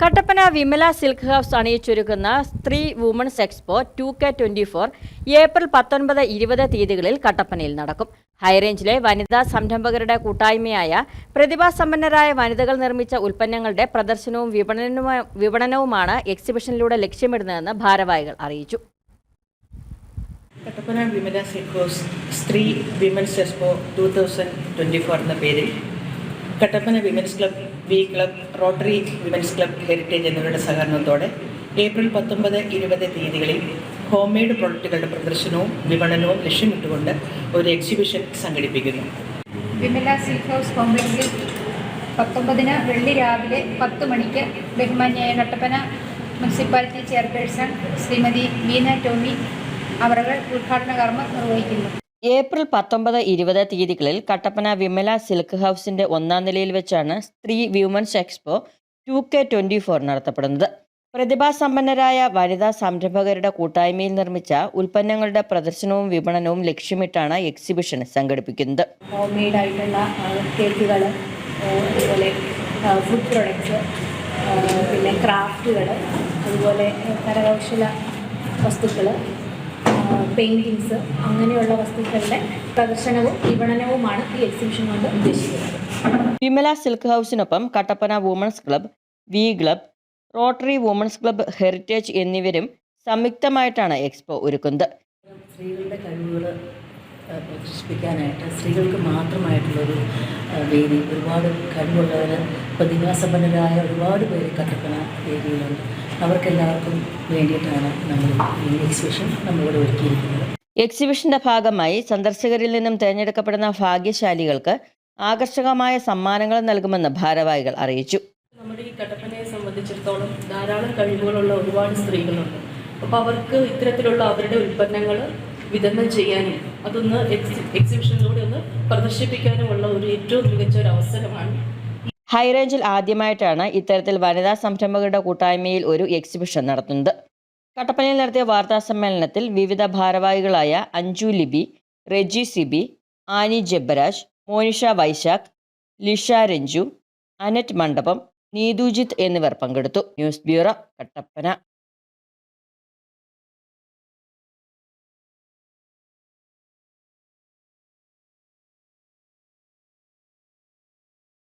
Kattappana Vimala silk house അണിയിച്ചൊരുക്കുന്ന Sthree women's expo two K twenty four April പത്തൊൻപത് ഇരുപത് തീയതികളിൽ കട്ടപ്പനയിൽ നടക്കും. ഹൈറേഞ്ചിലെ വനിതാ സംരംഭകരുടെ കൂട്ടായ്മയായ പ്രതിഭാസമ്പന്നരായ വനിതകൾ നിർമ്മിച്ച ഉൽപ്പന്നങ്ങളുടെ പ്രദർശനവും വിപണനവുമാണ് എക്സിബിഷനിലൂടെ ലക്ഷ്യമിടുന്നതെന്ന് ഭാരവാഹികൾ അറിയിച്ചു. Kattappana Vimala സിൽക്കോസ് Sthree women's expo two thousand twenty four എന്ന പേരിൽ Kattappana women's club V club rotary women's club heritage എന്നിവരുടെ സഹകരണത്തോടെ ഏപ്രിൽ പത്തൊമ്പത് ഇരുപത് തീയതികളിൽ ഹോം മെയ്ഡ് പ്രൊഡക്റ്റുകളുടെ പ്രദർശനവും വിപണനവും ലക്ഷ്യമിട്ടുകൊണ്ട് ഒരു എക്സിബിഷൻ സംഘടിപ്പിക്കുന്നു. വിമല സിൽക്ക് ഹൗസ് കോംപ്ലക്സിൽ പത്തൊമ്പതിന് വെള്ളി രാവിലെ പത്ത് മണിക്ക് ബഹുമാന്യായ കട്ടപ്പന മുനിസിപ്പാലിറ്റി ചെയർപേഴ്സൺ ശ്രീമതി മീന ടോമി അവറുകൾ ഉദ്ഘാടന കർമ്മം നിർവഹിക്കുന്നു. ഏപ്രിൽ പത്തൊമ്പത് ഇരുപത് തീയതികളിൽ കട്ടപ്പന വിമല സിൽക്ക് ഹൗസിന്റെ ഒന്നാം നിലയിൽ വെച്ചാണ് Sthree women's expo two K twenty four നടത്തപ്പെടുന്നത് പ്രതിഭാസമ്പന്നരായ വനിതാ സംരംഭകരുടെ കൂട്ടായ്മയിൽ നിർമ്മിച്ച ഉൽപ്പന്നങ്ങളുടെ പ്രദർശനവും വിപണനവും ലക്ഷ്യമിട്ടാണ് എക്സിബിഷൻ സംഘടിപ്പിക്കുന്നത്. ഹോം ആയിട്ടുള്ള കേക്കുകൾ അതുപോലെ ഫുഡ് പ്രൊഡക്ട്സ് പിന്നെ ക്രാഫ്റ്റുകൾ അതുപോലെ കരകൗശല വസ്തുക്കൾ പെയിന്റിങ്സ് അങ്ങനെയുള്ള വസ്തുക്കളുടെ പ്രദർശനവും വിപണനവുമാണ് ഈ എക്സിബിഷൻ കൊണ്ട് ഉദ്ദേശിക്കുന്നത്. Vimala silk ഹൗസിനൊപ്പം Kattappana women's club V club rotary women's club heritage എന്നിവരും സംയുക്തമായിട്ടാണ് എക്സ്പോ ഒരുക്കുന്നത്. സ്ത്രീകളുടെ കഴിവുകൾ പ്രദർശിപ്പിക്കാനായിട്ട് സ്ത്രീകൾക്ക് മാത്രമായിട്ടുള്ളൊരു വേദി ഒരുപാട് കഴിവുള്ളവർ പ്രതിഭാസമ്പന്നരായ ഒരുപാട് പേര് കട്ടപ്പന വേദിയിലുണ്ട്. അവർക്കെല്ലാവർക്കും വേണ്ടിയിട്ടാണ് നമ്മൾ ഈ എക്സിബിഷൻ നമ്മളിവിടെ ഒരുക്കിയിരിക്കുന്നത്. എക്സിബിഷന്റെ ഭാഗമായി സന്ദർശകരിൽ നിന്നും തിരഞ്ഞെടുക്കപ്പെടുന്ന ഭാഗ്യശാലികൾക്ക് ആകർഷകമായ സമ്മാനങ്ങൾ നൽകുമെന്ന് ഭാരവാഹികൾ അറിയിച്ചു. നമ്മുടെ ഈ കട്ടപ്പനയെ സംബന്ധിച്ചിടത്തോളം ധാരാളം കഴിവുകളുള്ള ഒരുപാട് സ്ത്രീകളുണ്ട്. അപ്പോൾ അവർക്ക് ഇത്തരത്തിലുള്ള അവരുടെ ഉൽപ്പന്നങ്ങൾ വിതരണം ചെയ്യാനും അതൊന്ന് എക്സി എക്സിബിഷനിലൂടെ ഒന്ന് പ്രദർശിപ്പിക്കാനുമുള്ള ഒരു ഏറ്റവും മികച്ച ഒരു അവസരമാണ് ഹൈറേഞ്ചിൽ ആദ്യമായിട്ടാണ് ഇത്തരത്തിൽ വനിതാ സംരംഭകരുടെ കൂട്ടായ്മയിൽ ഒരു എക്സിബിഷൻ നടത്തുന്നത്. കട്ടപ്പനയിൽ നടത്തിയ വാർത്താ സമ്മേളനത്തിൽ വിവിധ ഭാരവാഹികളായ അഞ്ജു ലിബി റെജി സിബി ആനി ജബ്ബരാജ് മോനിഷ വൈശാഖ് ലിഷ രഞ്ജു അനറ്റ് മണ്ഡപം നീതുജിത്ത് എന്നിവർ പങ്കെടുത്തു. News bureau Kattappana.